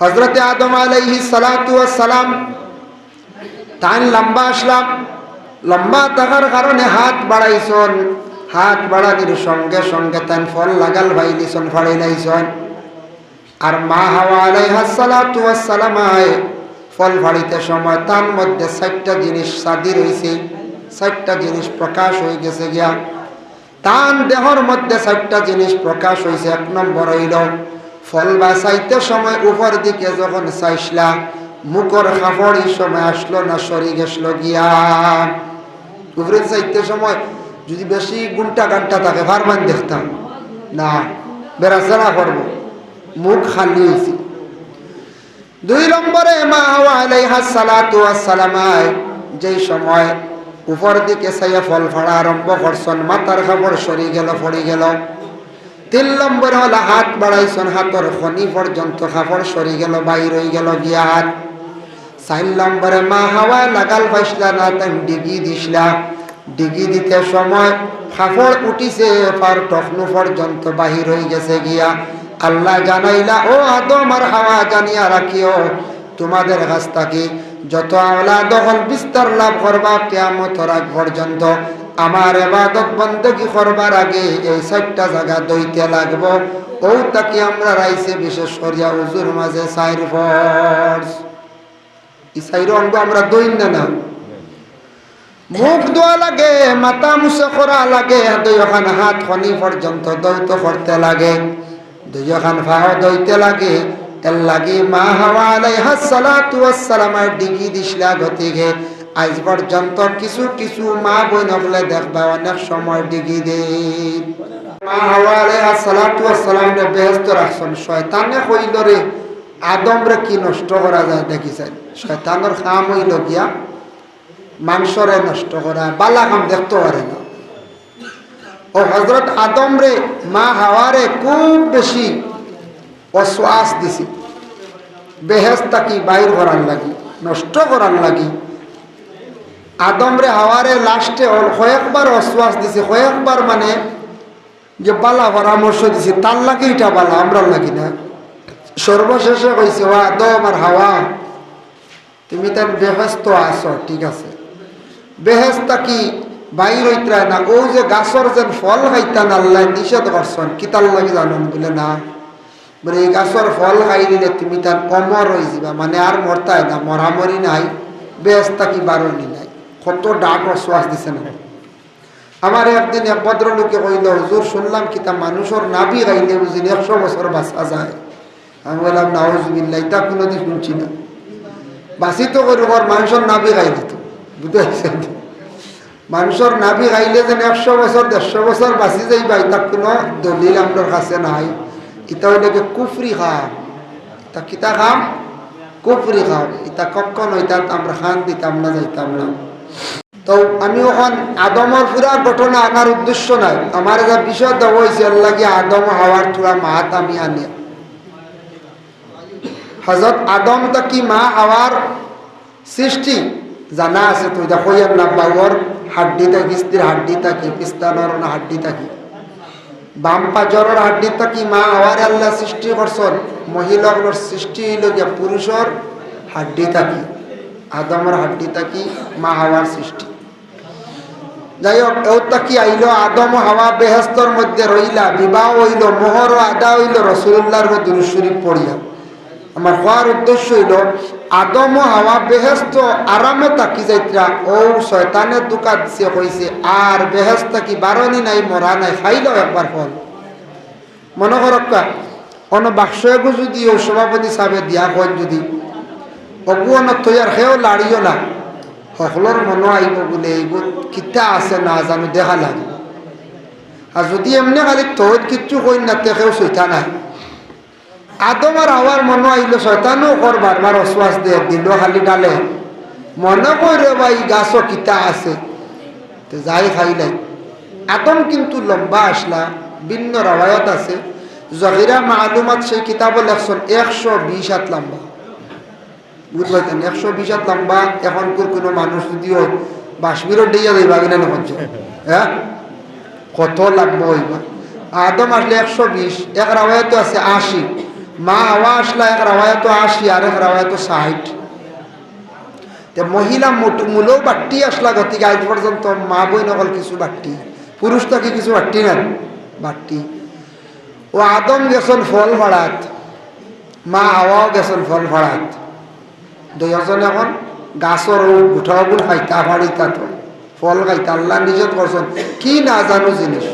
হজরতে আদম আলাইহি সালাম তান লম্বা আসলাম। লম্বা থাকার কারণে হাত বাড়াইছন। হাত বাড়ানির সঙ্গে সঙ্গে তান ফল লাগাল ভাইলিছন ফাড়াই লাইছন আর মা হাওয়া আলাইহা সালাতু সালামায় ফল ফাড়িতে সময় তার মধ্যে চারটা জিনিস সাদি রয়েছে চারটা জিনিস প্রকাশ হয়ে গেছে গিয়া। তান দেহর মধ্যে চারটা জিনিস প্রকাশ হয়েছে এক নম্বর হইল ফল বা চাইতে সময় উপর দিকে যখন চাইসলা, মুখর কাপড় সময় আসলো না সরি গেছিল গিয়া। উপরে চাইতে সময় যদি বেশি গুন্টা গান্টা থাকে ফারমান দেখতাম। না বেড়াচেরা করব। মুখ খালি হয়েছে দুই নম্বরে, মা আলাইহা সালাতু সালামায় যেই সময় উপর দিকে ফল ফাড়া আরম্ভ করছন, মাথার খাবার সরি গেল ফড়ি গেল। তিন নম্বরে হলো হাত বাড়াইছন, হাতর খনি পর্যন্ত খাবার সরি গেল, বাইর হয়ে গেল গিয়া হাত। চার নম্বরে মা হাওয়া লাগাল পাইসলা না তাই ডিগি দিসলা ডিগি দিতে সময় খাফড় উঠিছে পার টকনু পর্যন্ত বাহির হয়ে গেছে গিয়া। আল্লাহ জানাইলা, ও আদম আর হাওয়া জানিয়া রাখিও, তোমাদের কাছ থাকি যত আওলা দখল বিস্তার লাভ করবা কেয়ামত রাগ পর্যন্ত আমার এবাদত বন্দী করবার আগে এই চারটা জায়গা দইতে লাগবো। ও তাকে আমরা রাইছে বিশেষ করিয়া উজুর মাঝে সাইর ফর্স অঙ্গ আমরা দইন না মুখ লাগে, মাথা মুছে করা লাগে, দুইখান হাত খনি পর্যন্ত দৈত করতে লাগে। দুইখান ফাহ দইতে লাগে। এর লাগে মা হাওয়া আলাইহা সালাতু ওয়াসসালামের ডিগি দিসলা গতিকে। আজ পর্যন্ত কিছু কিছু মা বই নকলে দেখবা অনেক সময় ডিগি দিন মা হাওয়া আলাইহা সালাতু ওয়াসসালামরে বেহেস্ত রাখছেন। শয়তানে কইল রে আদমরে কি নষ্ট করা যায় দেখিছেন? শয়তানের কাম হইল গিয়া মাংসরে নষ্ট করা, বালা কাম দেখতে পারে না। ও হজরত আদম রে, মা হাওয়ারে খুব বেশি অশ্বাস দিছি। বেহেস্তা কি বাইর করার লাগি, নষ্ট করার লাগি? আদম রে হাওয়ারে লাস্টে কয়েকবার অশ্বাস দিছি, কয়েকবার মানে যে বালা পরামর্শ দিছে, তার লাগে এটা বালা আমরা লাগি না। সর্বশেষে কইছে, ও আদম আর হাওয়া, তুমি তার বেহস্ত আছো, ঠিক আছে। বেহেস্তা কি বাইর হইতরা না, ও যে গাছর যেন ফল খাইতান, আল্লাহ নিষেধ করছেন কিতার লাগে জানুন বলে না। বলে, এই গাছর ফল খাই দিলে তুমি তার অমর হয়ে যাবা মানে আর মরতাই না, মরামরি নাই বেহেস্তা কি বারণি নাই কত ডাক শ্বাস দিছে না। আমার একদিন এক ভদ্রলোকে কইল, হুজুর, শুনলাম কিতা মানুষের নাবি গাইলে বুঝিনি একশো বছর বাঁচা যায়? আমি বললাম নাউজবিল্লা এটা কোনোদিন শুনছি না। বাঁচি তো করব মানুষের নাবি গাই দিত। বুঝতে মানুষের নাবি গাইলে যেন একশো বছর, দেড়শো বছর বাঁচি যাইবা, এটা কোনো দলিল আমার কাছে নাই। এটা হইলে কুফরি খাম। তা কিতা খাম? কুফরি খাম। এটা কখন এটা আমরা খান দিতাম না, যাইতাম না। তো আমি ওখান আদমর পুরা ঘটনা আনার উদ্দেশ্য নাই। আমার যা বিষয় দেওয়া হয়েছে লাগে আদম হওয়ার থোড়া মাত আমি আনি। হজরত আদম তা কি মা হওয়ার সৃষ্টি? জানা আছে তুই দেখো ইয়ার না বাবর হাড্ডি থাকি স্ত্রীর হাড্ডি থাকি পিস্তানোর হাড্ডি থাকি বাম পাজরের হাড্ডি থাকি মা হওয়ার আল্লাহ সৃষ্টি করছন মহিলাগুলোর সৃষ্টি হইল গিয়া পুরুষর হাড্ডি থাকি আদমের হাড্ডি থাকি মা হাওয়ার সৃষ্টি। যাই হোক এও তাকি আইল আদম হাওয়া বেহেস্তর মধ্যে রইলা বিবাহ হইল মোহর আদা হইল রসুল্লাহর দুরুশরীফ পড়িয়া আমার হওয়ার উদ্দেশ্য হইল, আদম হাওয়া বেহেস্ত আরামে তাকি যাইত্রা ও শয়তানের দোকান সে কইছে আর বেহেস্ত কি বারণি নাই মরা নাই খাইল একবার ফল মনে করক্কা অন যদি ও সভাপতি সাহেবে দিয়া কয় যদি অগু অন তৈয়ার সেও লাড়িও না সকলের মনো আইব বোলে এইবোৰ কিতা আছে না জানো দেখা লাগিব আর যদি এমনি খালি তৈত কিচ্ছু কই না তেখেও চৈতা নাই আদম আর হাওয়ার মনে আইলো শয়তানো কর বারবার অশ্বাস দে দিল খালি ডালে মনে করে ভাই গাছ কিতা আছে যাই খাইলাই আদম কিন্তু লম্বা আসলা ভিন্ন রাবায়ত আছে জহিরা মালুমাত সেই কিতাব লেখছেন একশো বিশ হাত লম্বা পারছেন একশো বিশ হাত লম্বা এখনকার কোনো মানুষ যদিও বাসমিরও দিয়ে যাইবা কিনা নহজ হ্যাঁ? কত লাগবো হইবা আদম আসলে একশো বিশ, এক রাবায়ত আছে আশি। মা আওয়া আসলা, এক রাওয়ায়তো আশি আর এক রাওয়ায়তো ষাট। তে মহিলা মূলেও বাট্টি আসলা, গতিকে আজ পর্যন্ত মা বই নকল কিছু বাট্টি। পুরুষ তো কি কিছু বাট্টি না বাট্টি। ও আদম গেছন ফল ভাড়াত মা হাওয়াও গেছন ফল ভাড়াত দুজন এখন গাছর গুঠাগুল খাইতা ফাড়িতা তো ফল খাইতা, আল্লাহ নিজত করছেন কি না জানো জিনিস